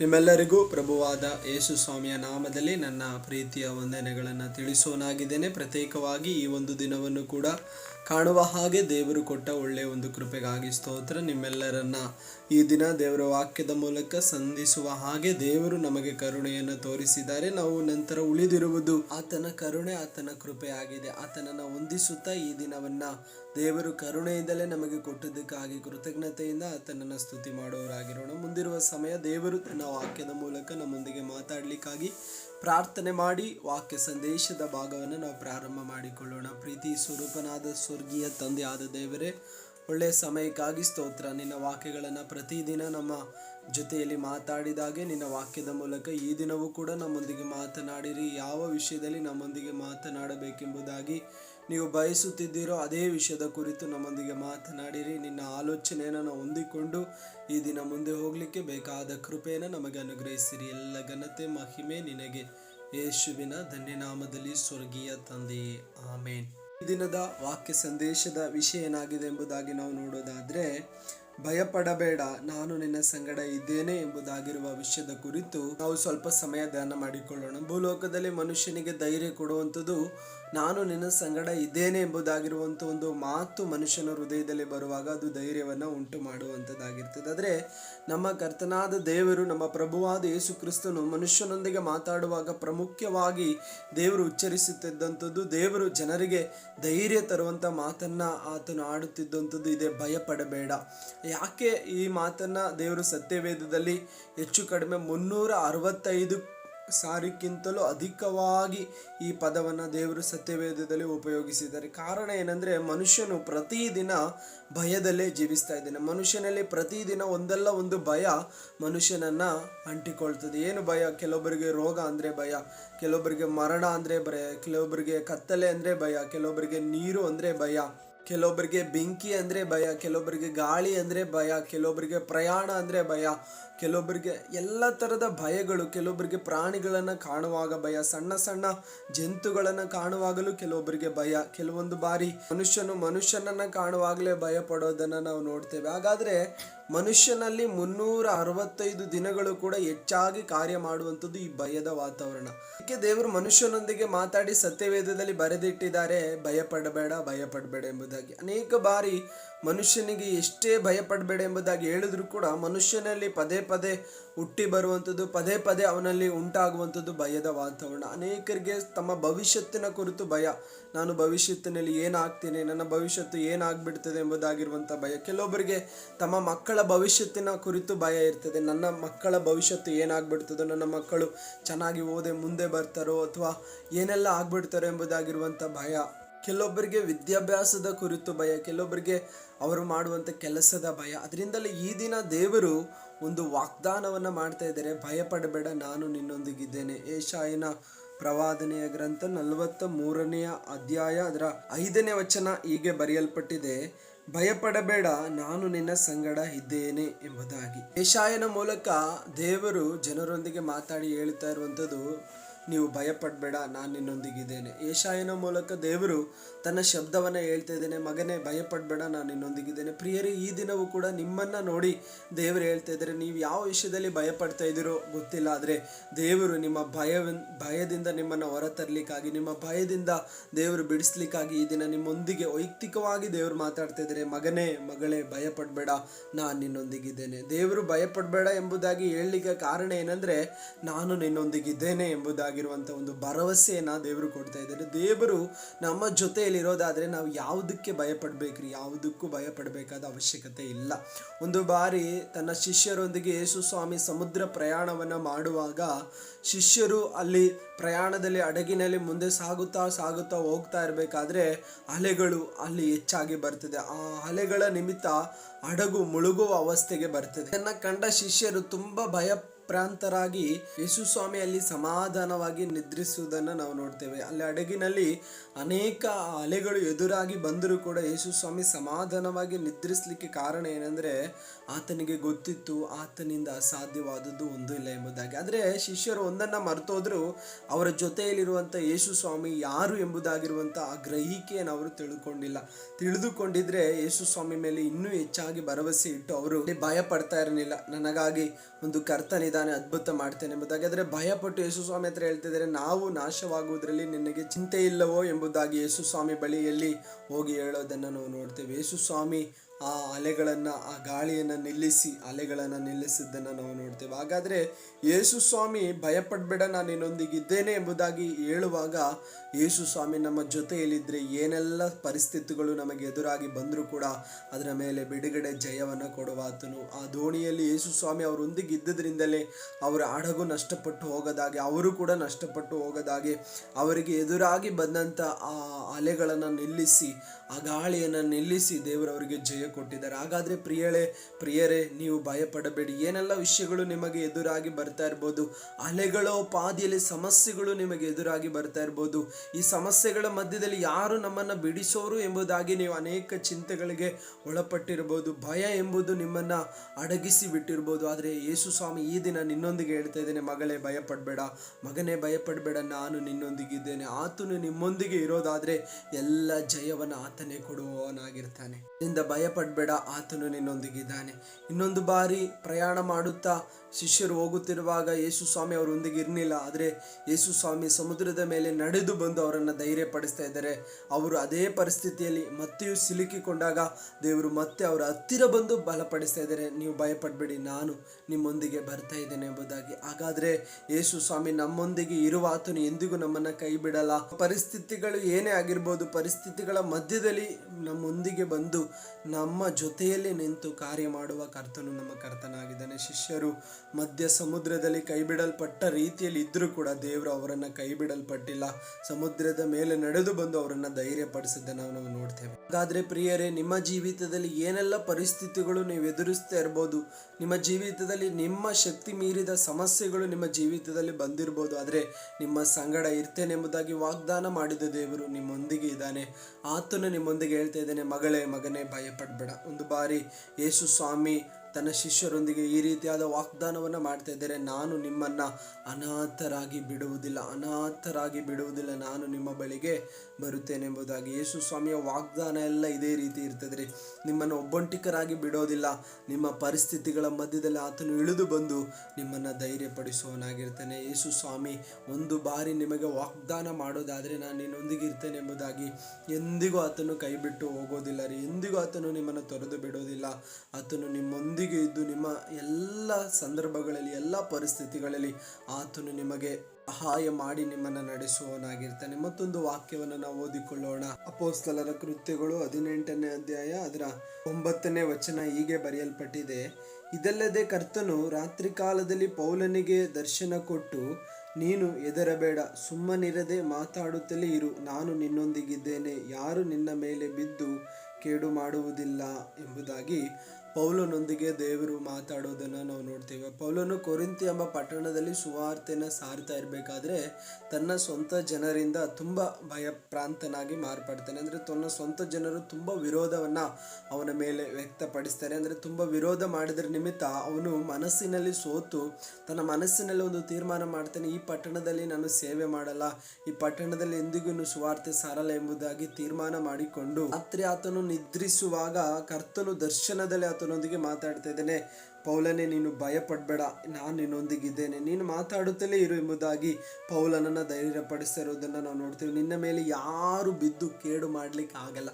ನಿಮ್ಮೆಲ್ಲರಿಗೂ ಪ್ರಭುವಾದ ಯೇಸು ಸ್ವಾಮಿಯ ನಾಮದಲ್ಲಿ ನನ್ನ ಪ್ರೀತಿಯ ವಂದನೆಗಳನ್ನು ತಿಳಿಸೋನಾಗಿದ್ದೇನೆ. ಪ್ರತ್ಯೇಕವಾಗಿ ಈ ಒಂದು ದಿನವನ್ನು ಕೂಡ ಕಾಣುವ ಹಾಗೆ ದೇವರು ಕೊಟ್ಟ ಒಳ್ಳೆಯ ಒಂದು ಕೃಪೆಗಾಗಿ ಸ್ತೋತ್ರ. ನಿಮ್ಮೆಲ್ಲರನ್ನ ಈ ದಿನ ದೇವರ ವಾಕ್ಯದ ಮೂಲಕ ಸಂಧಿಸುವ ಹಾಗೆ ದೇವರು ನಮಗೆ ಕರುಣೆಯನ್ನು ತೋರಿಸಿದ್ದಾರೆ. ನಾವು ನಂತರ ಉಳಿದಿರುವುದು ಆತನ ಕರುಣೆ, ಆತನ ಕೃಪೆಯಾಗಿದೆ. ಆತನನ್ನು ಹೊಂದಿಸುತ್ತಾ ಈ ದಿನವನ್ನ ದೇವರು ಕರುಣೆಯಿಂದಲೇ ನಮಗೆ ಕೊಟ್ಟಿದ್ದಕ್ಕಾಗಿ ಕೃತಜ್ಞತೆಯಿಂದ ಆತನನ್ನು ಸ್ತುತಿ ಮಾಡುವವರಾಗಿರೋಣ. ಮುಂದಿರುವ ಸಮಯ ದೇವರು ತನ್ನ ವಾಕ್ಯದ ಮೂಲಕ ನಮ್ಮೊಂದಿಗೆ ಮಾತಾಡಲಿಕ್ಕಾಗಿ ಪ್ರಾರ್ಥನೆ ಮಾಡಿ, ವಾಕ್ಯ ಸಂದೇಶದ ಭಾಗವನ್ನು ನಾವು ಪ್ರಾರಂಭ ಮಾಡಿಕೊಳ್ಳೋಣ. ಪ್ರೀತಿ ಸ್ವರೂಪನಾದ ಸ್ವರ್ಗೀಯ ತಂದೆ ಆದ ದೇವರೇ, ಒಳ್ಳೆಯ ಸಮಯಕ್ಕಾಗಿ ಸ್ತೋತ್ರ. ನಿನ್ನ ವಾಕ್ಯಗಳನ್ನು ಪ್ರತಿದಿನ ನಮ್ಮ ಜೊತೆಯಲ್ಲಿ ಮಾತಾಡಿದಾಗೆ, ನಿನ್ನ ವಾಕ್ಯದ ಮೂಲಕ ಈ ದಿನವೂ ಕೂಡ ನಮ್ಮೊಂದಿಗೆ ಮಾತನಾಡಿರಿ. ಯಾವ ವಿಷಯದಲ್ಲಿ ನಮ್ಮೊಂದಿಗೆ ಮಾತನಾಡಬೇಕೆಂಬುದಾಗಿ ನೀವು ಬಯಸುತ್ತಿದ್ದೀರೋ ಅದೇ ವಿಷಯದ ಕುರಿತು ನಮ್ಮೊಂದಿಗೆ ಮಾತನಾಡಿರಿ. ನಿನ್ನ ಆಲೋಚನೆಯನ್ನು ನಾವು ಹೊಂದಿಕೊಂಡು ಈ ದಿನ ಮುಂದೆ ಹೋಗಲಿಕ್ಕೆ ಬೇಕಾದ ಕೃಪೆಯನ್ನು ನಮಗೆ ಅನುಗ್ರಹಿಸಿರಿ. ಎಲ್ಲ ಘನತೆ, ಮಹಿಮೆ ನಿನಗೆ. ಯೇಸುವಿನ ಧನ್ಯನಾಮದಲ್ಲಿ ಸ್ವರ್ಗೀಯ ತಂದೆಯೇ ಆಮೇನ್. ಈ ದಿನದ ವಾಕ್ಯ ಸಂದೇಶದ ವಿಷಯ ಏನಾಗಿದೆ ಎಂಬುದಾಗಿ ನಾವು ನೋಡೋದಾದ್ರೆ, ಭಯಪಡಬೇಡ, ನಾನು ನಿನ್ನ ಸಂಗಡ ಇದ್ದೇನೆ ಎಂಬುದಾಗಿರುವ ವಿಷಯದ ಕುರಿತು ನಾವು ಸ್ವಲ್ಪ ಸಮಯ ಧ್ಯಾನ ಮಾಡಿಕೊಳ್ಳೋಣ. ಭೂಲೋಕದಲ್ಲಿ ಮನುಷ್ಯನಿಗೆ ಧೈರ್ಯ ಕೊಡುವಂಥದ್ದು ನಾನು ನಿನ್ನ ಸಂಗಡ ಇದ್ದೇನೆ ಎಂಬುದಾಗಿರುವಂಥ ಒಂದು ಮಾತು ಮನುಷ್ಯನ ಹೃದಯದಲ್ಲಿ ಬರುವಾಗ ಅದು ಧೈರ್ಯವನ್ನು ಉಂಟು ಮಾಡುವಂಥದ್ದಾಗಿರ್ತದೆ ಆದರೆ ನಮ್ಮ ಕರ್ತನಾದ ದೇವರು, ನಮ್ಮ ಪ್ರಭುವಾದ ಯೇಸು ಕ್ರಿಸ್ತನು ಮನುಷ್ಯನೊಂದಿಗೆ ಮಾತಾಡುವಾಗ ಪ್ರಮುಖವಾಗಿ ದೇವರು ಉಚ್ಚರಿಸುತ್ತಿದ್ದಂಥದ್ದು, ದೇವರು ಜನರಿಗೆ ಧೈರ್ಯ ತರುವಂಥ ಮಾತನ್ನು ಆತನು ಆಡುತ್ತಿದ್ದಂಥದ್ದು ಇದೆ. ಭಯಪಡಬೇಡ. ಯಾಕೆ ಈ ಮಾತನ್ನು ದೇವರು ಸತ್ಯವೇದದಲ್ಲಿ ಹೆಚ್ಚು ಕಡಿಮೆ ಮುನ್ನೂರ ಅರವತ್ತೈದು ಸಾರಿಗಿಂತಲೂ ಅಧಿಕವಾಗಿ ಈ ಪದವನ್ನು ದೇವರು ಸತ್ಯವೇದದಲ್ಲಿ ಉಪಯೋಗಿಸಿದ್ದಾರೆ. ಕಾರಣ ಏನಂದರೆ ಮನುಷ್ಯನು ಪ್ರತಿದಿನ ಭಯದಲ್ಲೇ ಜೀವಿಸ್ತಾ ಇದ್ದಾನೆ. ಮನುಷ್ಯನಲ್ಲಿ ಪ್ರತಿದಿನ ಒಂದಲ್ಲ ಒಂದು ಭಯ ಮನುಷ್ಯನನ್ನು ಅಂಟಿಕೊಳ್ತದೆ. ಏನು ಭಯ? ಕೆಲವೊಬ್ಬರಿಗೆ ರೋಗ ಅಂದರೆ ಭಯ, ಕೆಲವೊಬ್ಬರಿಗೆ ಮರಣ ಅಂದರೆ ಭಯ, ಕೆಲವೊಬ್ಬರಿಗೆ ಕತ್ತಲೆ ಅಂದರೆ ಭಯ, ಕೆಲವೊಬ್ಬರಿಗೆ ನೀರು ಅಂದರೆ ಭಯ, ಕೆಲವೊಬ್ಬರಿಗೆ ಬೆಂಕಿ ಅಂದರೆ ಭಯ, ಕೆಲವೊಬ್ಬರಿಗೆ ಗಾಳಿ ಅಂದರೆ ಭಯ, ಕೆಲವೊಬ್ಬರಿಗೆ ಪ್ರಯಾಣ ಅಂದರೆ ಭಯ ಕೆಲವೊಬ್ಬರಿಗೆ ಎಲ್ಲ ಥರದ ಭಯಗಳು, ಕೆಲವೊಬ್ಬರಿಗೆ ಪ್ರಾಣಿಗಳನ್ನು ಕಾಣುವಾಗ ಭಯ, ಸಣ್ಣ ಸಣ್ಣ ಜಂತುಗಳನ್ನು ಕಾಣುವಾಗಲೂ ಕೆಲವೊಬ್ಬರಿಗೆ ಭಯ. ಕೆಲವೊಂದು ಬಾರಿ ಮನುಷ್ಯನು ಮನುಷ್ಯನನ್ನು ಕಾಣುವಾಗಲೇ ಭಯ ಪಡೋದನ್ನು ನಾವು ನೋಡ್ತೇವೆ. ಹಾಗಾದರೆ ಮನುಷ್ಯನಲ್ಲಿ ಮುನ್ನೂರ ಅರವತ್ತೈದು ದಿನಗಳು ಕೂಡ ಹೆಚ್ಚಾಗಿ ಕಾರ್ಯ ಮಾಡುವಂಥದ್ದು ಈ ಭಯದ ವಾತಾವರಣ. ಅದಕ್ಕೆ ದೇವರು ಮನುಷ್ಯನೊಂದಿಗೆ ಮಾತಾಡಿ ಸತ್ಯವೇದದಲ್ಲಿ ಬರೆದಿಟ್ಟಿದ್ದಾರೆ, ಭಯಪಡಬೇಡ ಭಯಪಡಬೇಡ ಎಂಬುದಾಗಿ. ಅನೇಕ ಬಾರಿ ಮನುಷ್ಯನಿಗೆ ಎಷ್ಟೇ ಭಯಪಡಬೇಡ ಎಂಬುದಾಗಿ ಹೇಳಿದ್ರು ಕೂಡ ಮನುಷ್ಯನಲ್ಲಿ ಪದೇ ಪದೇ ಹುಟ್ಟಿ ಬರುವಂಥದ್ದು, ಪದೇ ಪದೇ ಅವನಲ್ಲಿ ಉಂಟಾಗುವಂಥದ್ದು ಭಯದ ವಾತಾವರಣ. ಅನೇಕರಿಗೆ ತಮ್ಮ ಭವಿಷ್ಯತ್ತಿನ ಕುರಿತು ಭಯ. ನಾನು ಭವಿಷ್ಯತ್ತಿನಲ್ಲಿ ಏನಾಗ್ತೀನಿ, ನನ್ನ ಭವಿಷ್ಯತ್ತು ಏನಾಗ್ಬಿಡ್ತದೆ ಎಂಬುದಾಗಿರುವಂಥ ಭಯ. ಕೆಲವೊಬ್ಬರಿಗೆ ತಮ್ಮ ಮಕ್ಕಳ ಭವಿಷ್ಯತ್ತಿನ ಕುರಿತು ಭಯ ಇರ್ತದೆ. ನನ್ನ ಮಕ್ಕಳ ಭವಿಷ್ಯತ್ತು ಏನಾಗ್ಬಿಡ್ತದೋ, ನನ್ನ ಮಕ್ಕಳು ಚೆನ್ನಾಗಿ ಓದೆ ಮುಂದೆ ಬರ್ತಾರೋ ಅಥವಾ ಏನೆಲ್ಲ ಆಗ್ಬಿಡ್ತಾರೋ ಎಂಬುದಾಗಿರುವಂಥ ಭಯ. ಕೆಲವೊಬ್ಬರಿಗೆ ವಿದ್ಯಾಭ್ಯಾಸದ ಕುರಿತು ಭಯ, ಕೆಲವೊಬ್ಬರಿಗೆ ಅವರು ಮಾಡುವಂಥ ಕೆಲಸದ ಭಯ. ಅದರಿಂದಲೇ ಈ ದಿನ ದೇವರು ಒಂದು ವಾಗ್ದಾನವನ್ನು ಮಾಡ್ತಾ ಇದ್ದಾರೆ. ಭಯಪಡಬೇಡ, ನಾನು ನಿನ್ನೊಂದಿಗಿದ್ದೇನೆ. ಏಷಾಯನ ಪ್ರವಾದನೆಯ ಗ್ರಂಥ ನಲವತ್ತ ಮೂರನೆಯ ಅಧ್ಯಾಯ ಅದರ ಐದನೇ ವಚನ ಹೀಗೆ ಬರೆಯಲ್ಪಟ್ಟಿದೆ. ಭಯಪಡಬೇಡ, ನಾನು ನಿನ್ನ ಸಂಗಡ ಇದ್ದೇನೆ ಎಂಬುದಾಗಿ. ಏಷಾಯನ ಮೂಲಕ ದೇವರು ಜನರೊಂದಿಗೆ ಮಾತಾಡಿ ಹೇಳ್ತಾ ಇರುವಂಥದ್ದು ನೀವು ಭಯಪಡಬೇಡ, ನಾನು ನಿನ್ನೊಂದಿಗಿದ್ದೇನೆ. ಏಷಾಯನ ಮೂಲಕ ದೇವರು ತನ್ನ ಶಬ್ದವನ್ನು ಹೇಳ್ತಾ ಇದ್ದೇನೆ, ಮಗನೇ ಭಯಪಡಬೇಡ, ನಾನು ನಿನ್ನೊಂದಿಗಿದ್ದೇನೆ. ಪ್ರಿಯರೇ, ಈ ದಿನವೂ ಕೂಡ ನಿಮ್ಮನ್ನು ನೋಡಿ ದೇವರು ಹೇಳ್ತಾ ಇದ್ದಾರೆ, ನೀವು ಯಾವ ವಿಷಯದಲ್ಲಿ ಭಯಪಡ್ತಾ ಇದ್ದೀರೋ ಗೊತ್ತಿಲ್ಲ, ಆದರೆ ದೇವರು ನಿಮ್ಮ ಭಯ ಭಯದಿಂದ ನಿಮ್ಮನ್ನು ಹೊರತರಲಿಕ್ಕಾಗಿ, ನಿಮ್ಮ ಭಯದಿಂದ ದೇವರು ಬಿಡಿಸ್ಲಿಕ್ಕಾಗಿ ಈ ದಿನ ನಿಮ್ಮೊಂದಿಗೆ ವೈಯಕ್ತಿಕವಾಗಿ ದೇವರು ಮಾತಾಡ್ತಾ ಇದ್ದಾರೆ. ಮಗನೇ, ಮಗಳೇ, ಭಯಪಡಬೇಡ, ನಾನು ನಿನ್ನೊಂದಿಗಿದ್ದೇನೆ. ದೇವರು ಭಯಪಡಬೇಡ ಎಂಬುದಾಗಿ ಹೇಳಲಿಕ್ಕೆ ಕಾರಣ ಏನಂದರೆ, ನಾನು ನಿನ್ನೊಂದಿಗಿದ್ದೇನೆ ಎಂಬುದಾಗಿರುವಂಥ ಒಂದು ಭರವಸೆಯನ್ನು ದೇವರು ಕೊಡ್ತಾ ಇದ್ದಾರೆ. ದೇವರು ನಮ್ಮ ಜೊತೆಯಲ್ಲಿ ಇರೋದಾದರೆ ನಾವು ಯಾವುದಕ್ಕೆ ಭಯಪಡಬೇಕ್ರಿ, ಯಾವುದಕ್ಕೂ ಭಯಪಡಬೇಕಾದ ಅವಶ್ಯಕತೆ ಇಲ್ಲ. ಒಂದು ಬಾರಿ ತನ್ನ ಶಿಷ್ಯರೊಂದಿಗೆ ಯೇಸು ಸ್ವಾಮಿ ಸಮುದ್ರ ಪ್ರಯಾಣವನ್ನು ಮಾಡುವಾಗ ಶಿಷ್ಯರು ಅಲ್ಲಿ ಪ್ರಯಾಣದಲ್ಲಿ ಹಡಗಿನಲ್ಲಿ ಮುಂದೆ ಸಾಗುತ್ತಾ ಸಾಗುತ್ತಾ ಹೋಗ್ತಾ ಇರಬೇಕಾದ್ರೆ ಅಲೆಗಳು ಅಲ್ಲಿ ಹೆಚ್ಚಾಗಿ ಬರ್ತದೆ. ಆ ಅಲೆಗಳ ನಿಮಿತ್ತ ಹಡಗು ಮುಳುಗುವ ಅವಸ್ಥೆಗೆ ಬರ್ತದೆ. ಇದನ್ನ ಕಂಡ ಶಿಷ್ಯರು ತುಂಬ ಭಯ ಭಯಪ್ರಾಂತರಾಗಿ ಯೇಸು ಸ್ವಾಮಿ ಅಲ್ಲಿ ಸಮಾಧಾನವಾಗಿ ನಿದ್ರಿಸುವುದನ್ನು ನಾವು ನೋಡ್ತೇವೆ. ಅಲ್ಲಿ ಹಡಗಿನಲ್ಲಿ ಅನೇಕ ಅಲೆಗಳು ಎದುರಾಗಿ ಬಂದರೂ ಕೂಡ ಯೇಸು ಸ್ವಾಮಿ ಸಮಾಧಾನವಾಗಿ ನಿದ್ರಿಸಲಿಕ್ಕೆ ಕಾರಣ ಏನಂದ್ರೆ ಆತನಿಗೆ ಗೊತ್ತಿತ್ತು ಆತನಿಂದ ಅಸಾಧ್ಯವಾದದ್ದು ಒಂದು ಇಲ್ಲ ಎಂಬುದಾಗಿ. ಆದರೆ ಶಿಷ್ಯರು ಒಂದನ್ನು ಮರೆತೋದ್ರು ಅವರ ಜೊತೆಯಲ್ಲಿರುವಂಥ ಯೇಸು ಸ್ವಾಮಿ ಯಾರು ಎಂಬುದಾಗಿರುವಂಥ ಆ ಗ್ರಹಿಕೆಯನ್ನು ಅವರು ತಿಳ್ಕೊಂಡಿಲ್ಲ. ತಿಳಿದುಕೊಂಡಿದ್ರೆ ಯೇಸು ಸ್ವಾಮಿ ಮೇಲೆ ಇನ್ನೂ ಹೆಚ್ಚಾಗಿ ಭರವಸೆ ಇಟ್ಟು ಅವರು ಭಯ ಪಡ್ತಾ ಇರಲಿಲ್ಲ. ನನಗಾಗಿ ಒಂದು ಕರ್ತನಿದಾನೆ ಅದ್ಭುತ ಮಾಡ್ತೇನೆ ಎಂಬುದಾಗಿ. ಆದರೆ ಭಯಪಟ್ಟು ಯೇಸು ಸ್ವಾಮಿ ಹತ್ರ ಹೇಳ್ತಿದ್ದಾರೆ, ನಾವು ನಾಶವಾಗುವುದರಲ್ಲಿ ನಿನಗೆ ಚಿಂತೆ ಇಲ್ಲವೋ? ಎಂಬುದಾಗಿ ಯೇಸು ಸ್ವಾಮಿ ಬಳಿಯಲ್ಲಿ ಹೋಗಿ ಹೇಳೋದನ್ನು ನಾವು ನೋಡ್ತೇವೆ. ಯೇಸು ಸ್ವಾಮಿ ಆ ಅಲೆಗಳನ್ನು ಆ ಗಾಳಿಯನ್ನು ನಿಲ್ಲಿಸಿ ಅಲೆಗಳನ್ನು ನಿಲ್ಲಿಸಿದ್ದನ್ನು ನಾವು ನೋಡ್ತೇವೆ. ಹಾಗಾದರೆ ಯೇಸು ಸ್ವಾಮಿ, ಭಯಪಡಬೇಡ, ನಾನು ನಿನ್ನೊಂದಿಗಿದ್ದೇನೆ ಎಂಬುದಾಗಿ ಹೇಳುವಾಗ ಯೇಸು ಸ್ವಾಮಿ, ನಮ್ಮ ಜೊತೆಯಲ್ಲಿದ್ದರೆ ಏನೆಲ್ಲ ಪರಿಸ್ಥಿತಿಗಳು ನಮಗೆ ಎದುರಾಗಿ ಬಂದರೂ ಕೂಡ ಅದರ ಮೇಲೆ ಬಿಡುಗಡೆ ಜಯವನ್ನು ಕೊಡುವ ಆತನು ಆ ದೋಣಿಯಲ್ಲಿ ಯೇಸು ಸ್ವಾಮಿ ಅವರೊಂದಿಗೆ ಇದ್ದದ್ರಿಂದಲೇ ಅವರ ಹಡಗು ನಷ್ಟಪಟ್ಟು ಹೋಗದಾಗೆ, ಅವರು ಕೂಡ ನಷ್ಟಪಟ್ಟು ಹೋಗದಾಗೆ, ಅವರಿಗೆ ಎದುರಾಗಿ ಬಂದಂಥ ಆ ಅಲೆಗಳನ್ನು ನಿಲ್ಲಿಸಿ, ಆ ಗಾಳಿಯನ್ನು ನಿಲ್ಲಿಸಿ ದೇವರವರಿಗೆ ಜಯ ಕೊಟ್ಟಿದ್ದಾರೆ ಹಾಗಾದರೆ ಪ್ರಿಯಳೇ, ಪ್ರಿಯರೇ, ನೀವು ಭಯಪಡಬೇಡಿ. ಏನೆಲ್ಲ ವಿಷಯಗಳು ನಿಮಗೆ ಎದುರಾಗಿ ಬರ್ತಾ ಇರ್ಬೋದು. ಅಲೆಗಳ ಪಾದಿಯಲ್ಲಿ ಸಮಸ್ಯೆಗಳು ನಿಮಗೆ ಎದುರಾಗಿ ಬರ್ತಾ ಇರ್ಬೋದು. ಈ ಸಮಸ್ಯೆಗಳ ಮಧ್ಯದಲ್ಲಿ ಯಾರು ನಮ್ಮನ್ನು ಬಿಡಿಸೋರು ಎಂಬುದಾಗಿ ನೀವು ಅನೇಕ ಚಿಂತೆಗಳಿಗೆ ಒಳಪಟ್ಟಿರ್ಬೋದು ಭಯ ಎಂಬುದು ನಿಮ್ಮನ್ನು ಅಡಗಿಸಿ ಬಿಟ್ಟಿರ್ಬೋದು. ಆದರೆ ಯೇಸು ಸ್ವಾಮಿ ಈ ದಿನ ನಿನ್ನೊಂದಿಗೆ ಹೇಳ್ತಾ ಇದ್ದೇನೆ, ಮಗಳೇ, ಭಯಪಡಬೇಡ. ಮಗನೇ, ಭಯಪಡಬೇಡ. ನಾನು ನಿನ್ನೊಂದಿಗಿದ್ದೇನೆ. ಆತನು ನಿಮ್ಮೊಂದಿಗೆ ಇರೋದಾದರೆ ಎಲ್ಲ ಜಯವನ್ನು ಆತನೇ ಕೊಡುವವನಾಗಿರ್ತಾನೆ. ನಿಂದ ಭಯಪಡಬೇಡ. ಆತನು ನಿನ್ನೊಂದಿಗಿದ್ದಾನೆ. ಇನ್ನೊಂದು ಬಾರಿ ಪ್ರಯಾಣ ಮಾಡುತ್ತಾ ಶಿಷ್ಯರು ಹೋಗುತ್ತಿರುವಾಗ ಯೇಸು ಸ್ವಾಮಿ ಅವರೊಂದಿಗೆ ಇರಲಿಲ್ಲ. ಆದರೆ ಯೇಸು ಸ್ವಾಮಿ ಸಮುದ್ರದ ಮೇಲೆ ನಡೆದು ಬಂದು ಅವರನ್ನು ಧೈರ್ಯಪಡಿಸ್ತಾ ಇದ್ದಾರೆ. ಅವರು ಅದೇ ಪರಿಸ್ಥಿತಿಯಲ್ಲಿ ಮತ್ತೆಯೂ ಸಿಲುಕಿಕೊಂಡಾಗ ದೇವರು ಮತ್ತೆ ಅವರ ಹತ್ತಿರ ಬಂದು ಬಲಪಡಿಸ್ತಾ ಇದ್ದಾರೆ. ನೀವು ಭಯಪಡಬೇಡಿ, ನಾನು ನಿಮ್ಮೊಂದಿಗೆ ಬರ್ತಾ ಇದ್ದೇನೆ ಎಂಬುದಾಗಿ. ಹಾಗಾದರೆ ಯೇಸು ಸ್ವಾಮಿ ನಮ್ಮೊಂದಿಗೆ ಇರುವ ಆತನು ಎಂದಿಗೂ ನಮ್ಮನ್ನು ಕೈ ಬಿಡಲ್ಲ ಪರಿಸ್ಥಿತಿಗಳು ಏನೇ ಆಗಿರ್ಬೋದು, ಪರಿಸ್ಥಿತಿಗಳ ಮಧ್ಯದಲ್ಲಿ ನಮ್ಮೊಂದಿಗೆ ಬಂದು ನಮ್ಮ ಜೊತೆಯಲ್ಲಿ ನಿಂತು ಕಾರ್ಯ ಮಾಡುವ ಕರ್ತನು ನಮ್ಮ ಕರ್ತನಾಗಿದ್ದಾನೆ. ಶಿಷ್ಯರು ಮಧ್ಯ ಸಮುದ್ರದಲ್ಲಿ ಕೈಬಿಡಲ್ಪಟ್ಟ ರೀತಿಯಲ್ಲಿ ಇದ್ರೂ ಕೂಡ ದೇವರು ಅವರನ್ನ ಕೈಬಿಡಲ್ಪಟ್ಟಿಲ್ಲ. ಸಮುದ್ರದ ಮೇಲೆ ನಡೆದು ಬಂದು ಅವರನ್ನ ಧೈರ್ಯಪಡಿಸಿದ್ದನ್ನು ನಾವು ನೋಡ್ತೇವೆ. ಹಾಗಾದ್ರೆ ಪ್ರಿಯರೇ, ನಿಮ್ಮ ಜೀವಿತದಲ್ಲಿ ಏನೆಲ್ಲ ಪರಿಸ್ಥಿತಿಗಳು ನೀವು ಎದುರಿಸ್ತಾ ಇರ್ಬೋದು, ನಿಮ್ಮ ಜೀವಿತದಲ್ಲಿ ನಿಮ್ಮ ಶಕ್ತಿ ಮೀರಿದ ಸಮಸ್ಯೆಗಳು ನಿಮ್ಮ ಜೀವಿತದಲ್ಲಿ ಬಂದಿರ್ಬೋದು, ಆದರೆ ನಿಮ್ಮ ಸಂಗಡ ಇರ್ತೇನೆ ಎಂಬುದಾಗಿ ವಾಗ್ದಾನ ಮಾಡಿದ ದೇವರು ನಿಮ್ಮೊಂದಿಗೆ ಇದ್ದಾನೆ. ಆತನು ನಿಮ್ಮೊಂದಿಗೆ ಹೇಳ್ತಾ ಇದ್ದಾನೆ, ಮಗಳೇ, ಮಗನೇ, ಭಯಪಡಬೇಡ. ಒಂದು ಬಾರಿ ಯೇಸು ಸ್ವಾಮಿ ತನ್ನ ಶಿಷ್ಯರೊಂದಿಗೆ ಈ ರೀತಿಯಾದ ವಾಗ್ದಾನವನ್ನು ಮಾಡ್ತಾ ಇದ್ದಾರೆ. ನಾನು ನಿಮ್ಮನ್ನ ಅನಾಥರಾಗಿ ಬಿಡುವುದಿಲ್ಲ ಅನಾಥರಾಗಿ ಬಿಡುವುದಿಲ್ಲ, ನಾನು ನಿಮ್ಮ ಬಳಿಗೆ ಬರುತ್ತೇನೆ ಎಂಬುದಾಗಿ ಯೇಸು ಸ್ವಾಮಿಯ ವಾಗ್ದಾನ ಎಲ್ಲ ಇದೇ ರೀತಿ ಇರ್ತದೆ ರೀ. ನಿಮ್ಮನ್ನು ಒಬ್ಬಂಟಿಕರಾಗಿ ಬಿಡೋದಿಲ್ಲ, ನಿಮ್ಮ ಪರಿಸ್ಥಿತಿಗಳ ಮಧ್ಯದಲ್ಲಿ ಆತನು ಇಳಿದು ಬಂದು ನಿಮ್ಮನ್ನು ಧೈರ್ಯಪಡಿಸುವವನಾಗಿರ್ತಾನೆ. ಯೇಸು ಸ್ವಾಮಿ, ಒಂದು ಬಾರಿ ನಿಮಗೆ ವಾಗ್ದಾನ ಮಾಡೋದಾದರೆ ನಾನು ನಿನ್ನೊಂದಿಗೆ ಇರ್ತೇನೆ ಎಂಬುದಾಗಿ ಎಂದಿಗೂ ಆತನು ಕೈ ಬಿಟ್ಟು ಹೋಗೋದಿಲ್ಲ ರೀ. ಎಂದಿಗೂ ಆತನು ನಿಮ್ಮನ್ನು ತೊರೆದು ಬಿಡೋದಿಲ್ಲ. ಆತನು ನಿಮ್ಮೊಂದಿಗೆ ಇದ್ದು ನಿಮ್ಮ ಎಲ್ಲ ಸಂದರ್ಭಗಳಲ್ಲಿ, ಎಲ್ಲ ಪರಿಸ್ಥಿತಿಗಳಲ್ಲಿ ಆತನು ನಿಮಗೆ ಸಹಾಯ ಮಾಡಿ ನಿಮ್ಮನ್ನು ನಡೆಸುವವನಾಗಿರ್ತಾನೆ. ಮತ್ತೊಂದು ವಾಕ್ಯವನ್ನು ನಾವು ಓದಿಕೊಳ್ಳೋಣ. ಅಪೋಸ್ತಲರ ಕೃತ್ಯಗಳು ಹದಿನೆಂಟನೇ ಅಧ್ಯಾಯ ಅದರ ಒಂಬತ್ತನೇ ವಚನ ಹೀಗೆ ಬರೆಯಲ್ಪಟ್ಟಿದೆ, ಇದಲ್ಲದೆ ಕರ್ತನು ರಾತ್ರಿ ಕಾಲದಲ್ಲಿ ಪೌಲನಿಗೆ ದರ್ಶನ ಕೊಟ್ಟು, ನೀನು ಎದರಬೇಡ ಸುಮ್ಮನಿರದೆ ಮಾತಾಡುತ್ತಲೇ ಇರು, ನಾನು ನಿನ್ನೊಂದಿಗಿದ್ದೇನೆ, ಯಾರು ನಿನ್ನ ಮೇಲೆ ಬಿದ್ದು ಕೇಡು ಮಾಡುವುದಿಲ್ಲ ಎಂಬುದಾಗಿ ಪೌಲನೊಂದಿಗೆ ದೇವರು ಮಾತಾಡೋದನ್ನು ನಾವು ನೋಡ್ತೇವೆ. ಪೌಲನು ಕೊರಿಂತಿ ಎಂಬ ಪಟ್ಟಣದಲ್ಲಿ ಸುವಾರ್ತೆನ ಸಾರ್ತಾ ಇರಬೇಕಾದ್ರೆ ತನ್ನ ಸ್ವಂತ ಜನರಿಂದ ತುಂಬ ಭಯಪ್ರಾಂತನಾಗಿ ಮಾರ್ಪಡ್ತಾನೆ. ಅಂದರೆ ತನ್ನ ಸ್ವಂತ ಜನರು ತುಂಬ ವಿರೋಧವನ್ನು ಅವನ ಮೇಲೆ ವ್ಯಕ್ತಪಡಿಸ್ತಾರೆ. ಅಂದರೆ ತುಂಬ ವಿರೋಧ ಮಾಡಿದ್ರ ನಿಮಿತ್ತ ಅವನು ಮನಸ್ಸಿನಲ್ಲಿ ಸೋತು ತನ್ನ ಮನಸ್ಸಿನಲ್ಲಿ ಒಂದು ತೀರ್ಮಾನ ಮಾಡ್ತಾನೆ, ಈ ಪಟ್ಟಣದಲ್ಲಿ ನಾನು ಸೇವೆ ಮಾಡಲ್ಲ, ಈ ಪಟ್ಟಣದಲ್ಲಿ ಎಂದಿಗೂ ಸುವಾರ್ತೆ ಸಾರಲ್ಲ ಎಂಬುದಾಗಿ ತೀರ್ಮಾನ ಮಾಡಿಕೊಂಡು ರಾತ್ರಿ ಆತನು ನಿದ್ರಿಸುವಾಗ ಕರ್ತನು ದರ್ಶನದಲ್ಲಿ ಆತನೊಂದಿಗೆ ಮಾತಾಡ್ತಾ ಇದ್ದೇನೆ. ಪೌಲನೇ, ನೀನು ಭಯಪಡಬೇಡ. ನಾನು ನಿನ್ನೊಂದಿಗಿದ್ದೇನೆ. ನೀನು ಮಾತಾಡುತ್ತಲೇ ಇರು ಎಂಬುದಾಗಿ ಪೌಲನನ್ನು ಧೈರ್ಯಪಡಿಸ್ತಾ ಇರೋದನ್ನು ನಾವು ನೋಡ್ತೀವಿ. ನಿನ್ನ ಮೇಲೆ ಯಾರು ಬಿದ್ದು ಕೇಡು ಮಾಡಲಿಕ್ಕೆ ಆಗಲ್ಲ.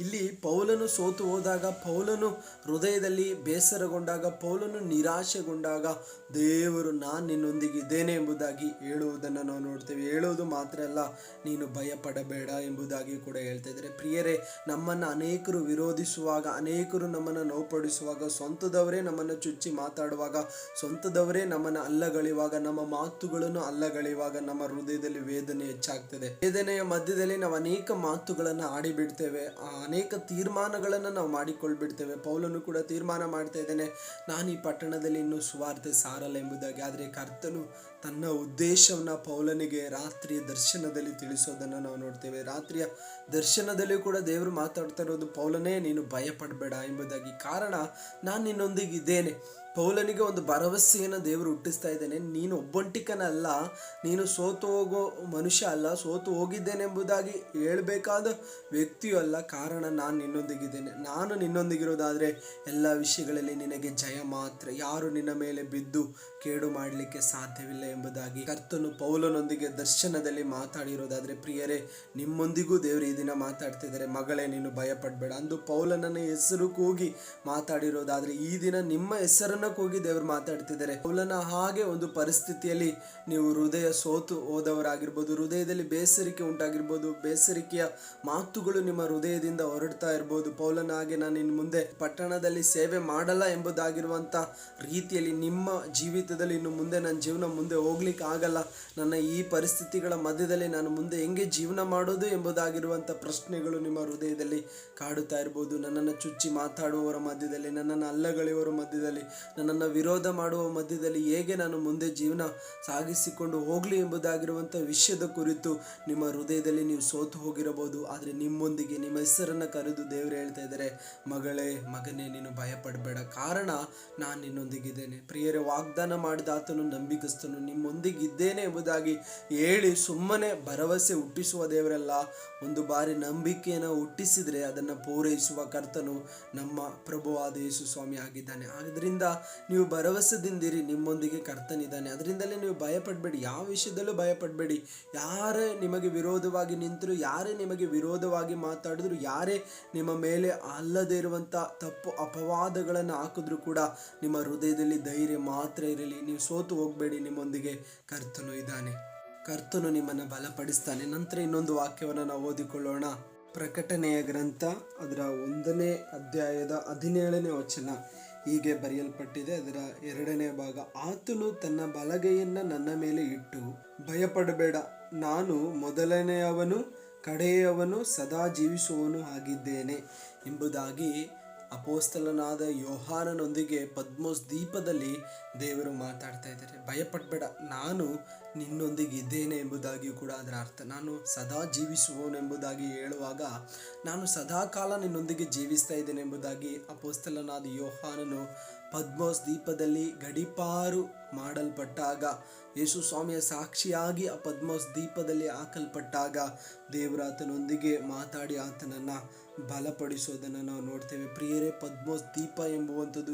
ಇಲ್ಲಿ ಪೌಲನು ಸೋತು ಹೋದಾಗ, ಪೌಲನು ಹೃದಯದಲ್ಲಿ ಬೇಸರಗೊಂಡಾಗ, ಪೌಲನು ನಿರಾಶೆಗೊಂಡಾಗ, ದೇವರು, ನಾನು ನಿನ್ನೊಂದಿಗಿದ್ದೇನೆ ಎಂಬುದಾಗಿ ಹೇಳುವುದನ್ನು ನಾವು ನೋಡ್ತೇವೆ. ಹೇಳೋದು ಮಾತ್ರ ಅಲ್ಲ, ನೀನು ಭಯಪಡಬೇಡ ಎಂಬುದಾಗಿ ಕೂಡ ಹೇಳ್ತಾ ಇದ್ದಾರೆ. ಪ್ರಿಯರೇ, ನಮ್ಮನ್ನು ಅನೇಕರು ವಿರೋಧಿಸುವಾಗ, ಅನೇಕರು ನಮ್ಮನ್ನು ನೋವುಪಡಿಸುವಾಗ ಸ್ವಂತದವರೇ ನಮ್ಮನ್ನು ಚುಚ್ಚಿ ಮಾತಾಡುವಾಗ, ಸ್ವಂತದವರೇ ನಮ್ಮನ್ನು ಅಲ್ಲಗಳಿವಾಗ ನಮ್ಮ ಮಾತುಗಳನ್ನು ಅಲ್ಲಗಳಿವಾಗ ನಮ್ಮ ಹೃದಯದಲ್ಲಿ ವೇದನೆ ಹೆಚ್ಚಾಗ್ತದೆ. ವೇದನೆಯ ಮಧ್ಯದಲ್ಲಿ ನಾವು ಅನೇಕ ಮಾತುಗಳನ್ನು ಆಡಿಬಿಡ್ತೇವೆ ಆ ಅನೇಕ ತೀರ್ಮಾನಗಳನ್ನು ನಾವು ಮಾಡಿಕೊಳ್ಬಿಡ್ತೇವೆ. ಪೌಲನು ಕೂಡ ತೀರ್ಮಾನ ಮಾಡ್ತಾ ಇದ್ದೇನೆ, ನಾನು ಈ ಪಟ್ಟಣದಲ್ಲಿ ಇನ್ನೂ ಸುವಾರ್ತೆ ಸಾರಲ್ಲ ಎಂಬುದಾಗಿ. ಆದರೆ ಕರ್ತನು ತನ್ನ ಉದ್ದೇಶವನ್ನ ಪೌಲನಿಗೆ ರಾತ್ರಿಯ ದರ್ಶನದಲ್ಲಿ ತಿಳಿಸೋದನ್ನು ನಾವು ನೋಡ್ತೇವೆ. ರಾತ್ರಿಯ ದರ್ಶನದಲ್ಲಿ ಕೂಡ ದೇವರು ಮಾತಾಡ್ತಾ ಇರೋದು, ಪೌಲನೇ, ನೀನು ಭಯಪಡಬೇಡ ಎಂಬುದಾಗಿ ಕಾರಣ ನಾನು ನಿನ್ನೊಂದಿಗೆ ಇದ್ದೇನೆ ಪೌಲನಿಗೆ ಒಂದು ಭರವಸೆಯನ್ನು ದೇವರು ಹುಟ್ಟಿಸ್ತಾ ಇದ್ದೇನೆ. ನೀನು ಒಬ್ಬಂಟಿಕನಲ್ಲ, ನೀನು ಸೋತು ಹೋಗೋ ಮನುಷ್ಯ ಅಲ್ಲ, ಸೋತು ಹೋಗಿದ್ದೇನೆಂಬುದಾಗಿ ಹೇಳಬೇಕಾದ ವ್ಯಕ್ತಿಯೂ ಅಲ್ಲ. ಕಾರಣ ನಾನು ನಿನ್ನೊಂದಿಗಿದ್ದೇನೆ. ನಾನು ನಿನ್ನೊಂದಿಗಿರೋದಾದರೆ ಎಲ್ಲ ವಿಷಯಗಳಲ್ಲಿ ನಿನಗೆ ಜಯ ಮಾತ್ರ. ಯಾರು ನಿನ್ನ ಮೇಲೆ ಬಿದ್ದು ಕೇಡು ಮಾಡಲಿಕ್ಕೆ ಸಾಧ್ಯವಿಲ್ಲ ಎಂಬುದಾಗಿ ಕರ್ತನು ಪೌಲನೊಂದಿಗೆ ದರ್ಶನದಲ್ಲಿ ಮಾತಾಡಿರೋದಾದರೆ, ಪ್ರಿಯರೇ, ನಿಮ್ಮೊಂದಿಗೂ ದೇವರು ಈ ದಿನ ಮಾತಾಡ್ತಿದ್ದಾರೆ ಮಗಳೇ, ನೀನು ಭಯಪಡಬೇಡ. ಅಂದು ಪೌಲನನ್ನ ಹೆಸರು ಕೂಗಿ ಮಾತಾಡಿರೋದಾದರೆ, ಈ ದಿನ ನಿಮ್ಮ ಹೆಸರನ್ನ ಕೂಗಿ ದೇವರು ಮಾತಾಡ್ತಿದ್ದಾರೆ. ಪೌಲನ ಹಾಗೆ ಒಂದು ಪರಿಸ್ಥಿತಿಯಲ್ಲಿ ನೀವು ಹೃದಯ ಸೋತು ಹೋದವರಾಗಿರ್ಬೋದು, ಹೃದಯದಲ್ಲಿ ಬೇಸರಿಕೆ ಉಂಟಾಗಿರ್ಬೋದು, ಬೇಸರಿಕೆಯ ಮಾತುಗಳು ನಿಮ್ಮ ಹೃದಯದಿಂದ ಹೊರಡ್ತಾ ಇರ್ಬೋದು. ಪೌಲನ ಹಾಗೆ ನಾನು ಇನ್ನು ಮುಂದೆ ಪಟ್ಟಣದಲ್ಲಿ ಸೇವೆ ಮಾಡಲ್ಲ ಎಂಬುದಾಗಿರುವಂಥ ರೀತಿಯಲ್ಲಿ ನಿಮ್ಮ ಜೀವಿತದಲ್ಲಿ ಇನ್ನು ಮುಂದೆ ನನ್ನ ಜೀವನ ಮುಂದೆ ಹೋಗ್ಲಿಕ್ಕೆ ಆಗಲ್ಲ. ನನ್ನ ಈ ಪರಿಸ್ಥಿತಿಗಳ ಮಧ್ಯದಲ್ಲಿ ನಾನು ಮುಂದೆ ಹೆಂಗೆ ಜೀವನ ಮಾಡೋದು ಎಂಬುದಾಗಿರುವಂಥ ಪ್ರಶ್ನೆಗಳು ನಿಮ್ಮ ಹೃದಯದಲ್ಲಿ ಕಾಡುತ್ತಾ ಇರ್ಬೋದು. ನನ್ನನ್ನು ಚುಚ್ಚಿ ಮಾತಾಡುವವರ ಮಧ್ಯದಲ್ಲಿ, ನನ್ನನ್ನು ಅಲ್ಲಗಳೆಯುವವರ ಮಧ್ಯದಲ್ಲಿ ನನ್ನನ್ನು ವಿರೋಧ ಮಾಡುವ ಮಧ್ಯದಲ್ಲಿ ಹೇಗೆ ನಾನು ಮುಂದೆ ಜೀವನ ಸಾಗಿಸಿಕೊಂಡು ಹೋಗಲಿ ಎಂಬುದಾಗಿರುವಂಥ ವಿಷಯದ ಕುರಿತು ನಿಮ್ಮ ಹೃದಯದಲ್ಲಿ ನೀವು ಸೋತು ಹೋಗಿರಬಹುದು. ಆದರೆ ನಿಮ್ಮೊಂದಿಗೆ ನಿಮ್ಮ ಹೆಸರನ್ನು ಕರೆದು ದೇವರು ಹೇಳ್ತಾ ಇದ್ದಾರೆ, ಮಗಳೇ, ಮಗನೇ, ನೀನು ಭಯಪಡಬೇಡ. ಕಾರಣ ನಾನು ನಿನ್ನೊಂದಿಗಿದ್ದೇನೆ. ಪ್ರಿಯರೇ, ವಾಗ್ದಾನ ಮಾಡಿದ ಆತನು ನಂಬಿಕಸ್ತನು ನಿಮ್ಮೊಂದಿಗಿದ್ದೇನೆ ಎಂಬುದಾಗಿ ಹೇಳಿ ಸುಮ್ಮನೆ ಭರವಸೆ ಹುಟ್ಟಿಸುವ ದೇವರಲ್ಲ. ಒಂದು ಬಾರಿ ನಂಬಿಕೆಯನ್ನು ಹುಟ್ಟಿಸಿದರೆ ಅದನ್ನು ಪೂರೈಸುವ ಕರ್ತನು ನಮ್ಮ ಪ್ರಭುವಾದ ಯೇಸು ಸ್ವಾಮಿ ಆಗಿದ್ದಾನೆ. ಆದ್ದರಿಂದ ನೀವು ಭರವಸೆದಿಂದಿರಿ, ನಿಮ್ಮೊಂದಿಗೆ ಕರ್ತನಿದ್ದಾನೆ. ಅದರಿಂದಲೇ ನೀವು ಭಯಪಡಬೇಡಿ. ಯಾವ ವಿಷಯದಲ್ಲೂ ಭಯಪಡಬೇಡಿ. ಯಾರೇ ನಿಮಗೆ ವಿರೋಧವಾಗಿ ನಿಂತರು, ಯಾರೇ ನಿಮಗೆ ವಿರೋಧವಾಗಿ ಮಾತಾಡಿದ್ರು, ಯಾರೇ ನಿಮ್ಮ ಮೇಲೆ ಅಲ್ಲದೇ ಇರುವಂಥ ತಪ್ಪು ಅಪವಾದಗಳನ್ನು ಹಾಕಿದ್ರು ಕೂಡ ನಿಮ್ಮ ಹೃದಯದಲ್ಲಿ ಧೈರ್ಯ ಮಾತ್ರ ಇರಲಿ. ನೀವು ಸೋತು ಹೋಗಬೇಡಿ. ನಿಮ್ಮೊಂದಿಗೆ ಕರ್ತನು ಇದ್ದಾನೆ. ಕರ್ತನು ನಿಮ್ಮನ್ನು ಬಲಪಡಿಸ್ತಾನೆ. ನಂತರ ಇನ್ನೊಂದು ವಾಕ್ಯವನ್ನು ನಾವು ಓದಿಕೊಳ್ಳೋಣ. ಪ್ರಕಟಣೆಯ ಗ್ರಂಥ, ಅದರ ಒಂದನೇ ಅಧ್ಯಾಯದ ಹದಿನೇಳನೇ ವಚನ. ಹೀಗೆ ಬರೆಯಲ್ಪಟ್ಟಿದೆ. ಅದರ ಎರಡನೇ ಭಾಗ, ಆತನು ತನ್ನ ಬಲಗೈಯನ್ನು ನನ್ನ ಮೇಲೆ ಇಟ್ಟು, ಭಯಪಡಬೇಡ. ನಾನು ಮೊದಲನೆಯವನು, ಕಡೆಯವನು ಸದಾ ಜೀವಿಸುವವನು ಆಗಿದ್ದೇನೆ ಎಂಬುದಾಗಿ ಅಪೋಸ್ತಲನಾದ ಯೋಹಾನನೊಂದಿಗೆ ಪದ್ಮೋಸ್ ದೀಪದಲ್ಲಿ ದೇವರು ಮಾತಾಡ್ತಾ ಇದ್ದಾರೆ. ಭಯಪಡಬೇಡ, ನಾನು ನಿನ್ನೊಂದಿಗೆ ಇದ್ದೇನೆ ಎಂಬುದಾಗಿಯೂ ಕೂಡ ಅದರ ಅರ್ಥ. ನಾನು ಸದಾ ಜೀವಿಸುವವನೆಂಬುದಾಗಿ ಹೇಳುವಾಗ ನಾನು ಸದಾ ಕಾಲ ನಿನ್ನೊಂದಿಗೆ ಜೀವಿಸ್ತಾ ಇದ್ದೇನೆ ಎಂಬುದಾಗಿ ಅಪೋಸ್ತಲನಾದ ಯೋಹಾನನು ಪದ್ಮೋಸ್ ದೀಪದಲ್ಲಿ ಗಡಿಪಾರು ಮಾಡಲ್ಪಟ್ಟಾಗ, ಯೇಸು ಸ್ವಾಮಿಯ ಸಾಕ್ಷಿಯಾಗಿ ಆ ಪದ್ಮೋಸ್ ದೀಪದಲ್ಲಿ ಹಾಕಲ್ಪಟ್ಟಾಗ ದೇವರಾತನೊಂದಿಗೆ ಮಾತಾಡಿ ಆತನನ್ನು ಬಲಪಡಿಸೋದನ್ನು ನಾವು ನೋಡ್ತೇವೆ. ಪ್ರಿಯರೇ ಪದ್ಮೋಸ್ ದೀಪ ಎಂಬುವಂಥದ್ದು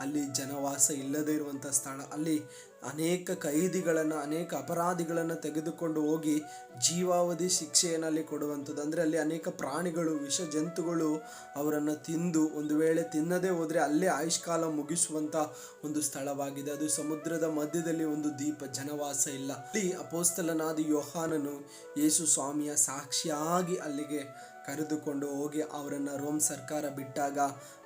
ಅಲ್ಲಿ ಜನವಾಸ ಇಲ್ಲದೇ ಇರುವಂಥ ಸ್ಥಳ ಅಲ್ಲಿ ಅನೇಕ ಕೈದಿಗಳನ್ನು, ಅನೇಕ ಅಪರಾಧಿಗಳನ್ನು ತೆಗೆದುಕೊಂಡು ಹೋಗಿ ಜೀವಾವಧಿ ಶಿಕ್ಷೆಯನ್ನು ಅಲ್ಲಿ ಕೊಡುವಂಥದ್ದು. ಅಂದರೆ ಅಲ್ಲಿ ಅನೇಕ ಪ್ರಾಣಿಗಳು, ವಿಷ ಜಂತುಗಳು ಅವರನ್ನು ತಿಂದು ಒಂದು ವೇಳೆ ತಿನ್ನದೇ ಹೋದರೆ ಅಲ್ಲೇ ಆಯುಷ್ಕಾಲ ಮುಗಿಸುವಂಥ ಒಂದು ಸ್ಥಳವಾಗಿದೆ. ಅದು ಸಮುದ್ರದ ಮಧ್ಯದಲ್ಲಿ ಒಂದು ದೀಪ ಜನವಾಸ ಇಲ್ಲ. ಅಲ್ಲಿ ಅಪೋಸ್ತಲನಾದ ಯೋಹಾನನು ಯೇಸು ಸ್ವಾಮಿಯ ಸಾಕ್ಷಿಯಾಗಿ ಅಲ್ಲಿಗೆ ಕರೆದುಕೊಂಡು ಹೋಗಿ ಅವರನ್ನು ರೋಮ್ ಸರ್ಕಾರ ಬಿಟ್ಟಾಗ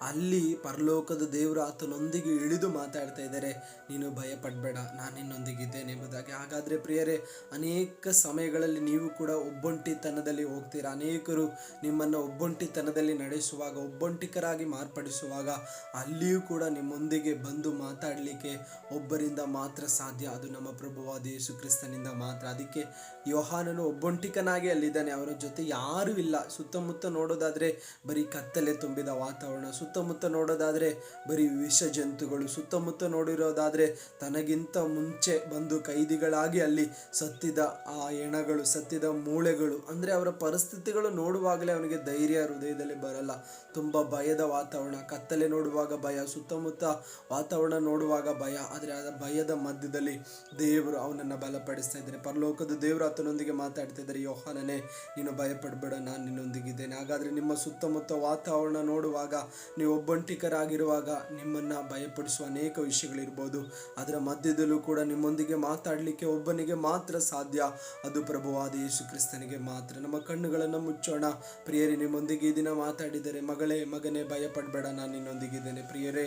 ಅಲ್ಲಿ ಪರಲೋಕದ ದೇವರು ಆತನೊಂದಿಗೆ ಇಳಿದು ಮಾತಾಡ್ತಾ ಇದ್ದಾರೆ. ನೀನು ಭಯಪಡಬೇಡ, ನಾನು ನಿನ್ನೊಂದಿಗಿದ್ದೇನೆ ಎಂಬುದಾಗಿ. ಹಾಗಾದರೆ ಪ್ರಿಯರೇ, ಅನೇಕ ಸಮಯಗಳಲ್ಲಿ ನೀವು ಕೂಡ ಒಬ್ಬೊಂಟಿತನದಲ್ಲಿ ಹೋಗ್ತೀರಾ? ಅನೇಕರು ನಿಮ್ಮನ್ನು ಒಬ್ಬೊಂಟಿತನದಲ್ಲಿ ನಡೆಸುವಾಗ, ಒಬ್ಬೊಂಟಿಕರಾಗಿ ಮಾರ್ಪಡಿಸುವಾಗ ಅಲ್ಲಿಯೂ ಕೂಡ ನಿಮ್ಮೊಂದಿಗೆ ಬಂದು ಮಾತಾಡಲಿಕ್ಕೆ ಒಬ್ಬರಿಂದ ಮಾತ್ರ ಸಾಧ್ಯ. ಅದು ನಮ್ಮ ಪ್ರಭುವಾದ ಯೇಸು ಕ್ರಿಸ್ತನಿಂದ ಮಾತ್ರ. ಅದಕ್ಕೆ ಯೋಹಾನನು ಒಬ್ಬೊಂಟಿಕನಾಗಿ ಅಲ್ಲಿದ್ದಾನೆ. ಅವರ ಜೊತೆ ಯಾರೂ ಇಲ್ಲ. ಸುತ್ತಮುತ್ತ ನೋಡೋದಾದರೆ ಬರೀ ಕತ್ತಲೆ ತುಂಬಿದ ವಾತಾವರಣ, ಸುತ್ತಮುತ್ತ ನೋಡೋದಾದರೆ ಬರೀ ವಿಷ ಜಂತುಗಳು ಸುತ್ತಮುತ್ತ ನೋಡಿರೋದಾದರೆ ತನಗಿಂತ ಮುಂಚೆ ಬಂದು ಕೈದಿಗಳಾಗಿ ಅಲ್ಲಿ ಸತ್ತಿದ ಆ ಎಣಗಳು, ಸತ್ತಿದ ಮೂಳೆಗಳು. ಅಂದರೆ ಅವರ ಪರಿಸ್ಥಿತಿಗಳು ನೋಡುವಾಗಲೇ ಅವನಿಗೆ ಧೈರ್ಯ, ಹೃದಯದಲ್ಲಿ ಬರಲ್ಲ. ತುಂಬ ಭಯದ ವಾತಾವರಣ. ಕತ್ತಲೆ ನೋಡುವಾಗ ಭಯ, ಸುತ್ತಮುತ್ತ ವಾತಾವರಣ ನೋಡುವಾಗ ಭಯ. ಆದರೆ ಆ ಭಯದ ಮಧ್ಯದಲ್ಲಿ ದೇವರು ಅವನನ್ನು ಬಲಪಡಿಸ್ತಾ ಇದ್ದಾರೆ. ಪರಲೋಕದ ದೇವರು ಆತನೊಂದಿಗೆ ಮಾತಾಡ್ತಾ ಇದ್ದಾರೆ. ಯೋಹಾನನೇ, ನೀನು ಭಯಪಡಬೇಡ, ನಾನು ನಿನ್ನೊಂದಿಗೆ ನಿಮ್ಮೊಂದಿಗಿದ್ದೇನೆ ಹಾಗಾದರೆ ನಿಮ್ಮ ಸುತ್ತಮುತ್ತ ವಾತಾವರಣ ನೋಡುವಾಗ, ನೀವು ಒಬ್ಬಂಟಿಕರಾಗಿರುವಾಗ ನಿಮ್ಮನ್ನು ಭಯಪಡಿಸುವ ಅನೇಕ ವಿಷಯಗಳಿರ್ಬೋದು. ಅದರ ಮಧ್ಯದಲ್ಲೂ ಕೂಡ ನಿಮ್ಮೊಂದಿಗೆ ಮಾತಾಡಲಿಕ್ಕೆ ಒಬ್ಬನಿಗೆ ಮಾತ್ರ ಸಾಧ್ಯ. ಅದು ಪ್ರಭುವಾದ ಯೇಸು ಕ್ರಿಸ್ತನಿಗೆ ಮಾತ್ರ. ನಮ್ಮ ಕಣ್ಣುಗಳನ್ನು ಮುಚ್ಚೋಣ. ಪ್ರಿಯರೇ, ನಿಮ್ಮೊಂದಿಗೆ ಈ ದಿನ ಮಾತಾಡಿದರೆ ಮಗಳೇ, ಮಗನೇ, ಭಯಪಡಬೇಡ, ನಾನು ನಿನ್ನೊಂದಿಗಿದ್ದೇನೆ ಪ್ರಿಯರೇ,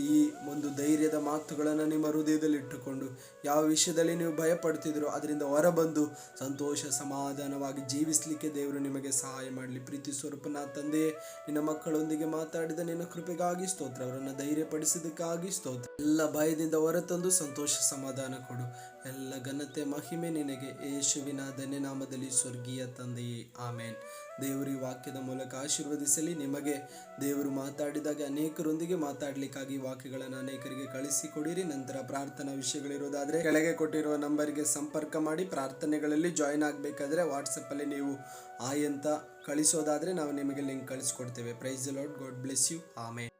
ಈ ಒಂದು ಧೈರ್ಯದ ಮಾತುಗಳನ್ನು ನಿಮ್ಮ ಹೃದಯದಲ್ಲಿ ಇಟ್ಟುಕೊಂಡು, ಯಾವ ವಿಷಯದಲ್ಲಿ ನೀವು ಭಯಪಡ್ತಿದ್ರು, ಅದರಿಂದ ಹೊರಬಂದು ಸಂತೋಷ, ಸಮಾಧಾನವಾಗಿ ಜೀವಿಸಲಿಕ್ಕೆ ದೇವರು ನಿಮಗೆ ಸಹಾಯ ಮಾಡಲಿ ಪ್ರೀತಿ ಸ್ವರೂಪನ ತಂದೆ, ನಿನ್ನ ಮಕ್ಕಳೊಂದಿಗೆ ಮಾತಾಡಿದ ನಿನ್ನ ಕೃಪೆಗಾಗಿ ಸ್ತೋತ್ರ, ಅವರನ್ನು ಧೈರ್ಯಪಡಿಸಿದ್ದಕ್ಕಾಗಿ ಸ್ತೋತ್ರ. ಎಲ್ಲ ಭಯದಿಂದ ಹೊರತಂದು ಸಂತೋಷ ಸಮಾಧಾನ ಕೊಡು. ಎಲ್ಲ ಘನತೆ ಮಹಿಮೆ ನಿನಗೆ. ಯೇಸುವಿನ ಧನ್ಯನಾಮದಲ್ಲಿ ಸ್ವರ್ಗೀಯ ತಂದೆಯೇ. ಆಮೇನ್. ದೇವರು ಈ ವಾಕ್ಯದ ಮೂಲಕ ಆಶೀರ್ವದಿಸಲಿ. ನಿಮಗೆ ದೇವರು ಮಾತಾಡಿದಾಗ ಅನೇಕರೊಂದಿಗೆ ಮಾತಾಡಲಿಕ್ಕಾಗಿ ವಾಕ್ಯಗಳನ್ನು ಅನೇಕರಿಗೆ ಕಳಿಸಿಕೊಡಿರಿ. ನಂತರ ಪ್ರಾರ್ಥನಾ ವಿಷಯಗಳಿರೋದಾದರೆ ಕೆಳಗೆ ಕೊಟ್ಟಿರುವ ನಂಬರ್ಗೆ ಸಂಪರ್ಕ ಮಾಡಿ ಪ್ರಾರ್ಥನೆಗಳಲ್ಲಿ ಜಾಯಿನ್ ಆಗಬೇಕಾದ್ರೆ ವಾಟ್ಸಪ್ಪಲ್ಲಿ ನೀವು ಆಯಂತ ಕಳಿಸೋದಾದ್ರೆ ನಾವು ನಿಮಗೆ link ಕಳಿಸ್ಕೊಡ್ತೇವೆ. Praise lord god bless you amen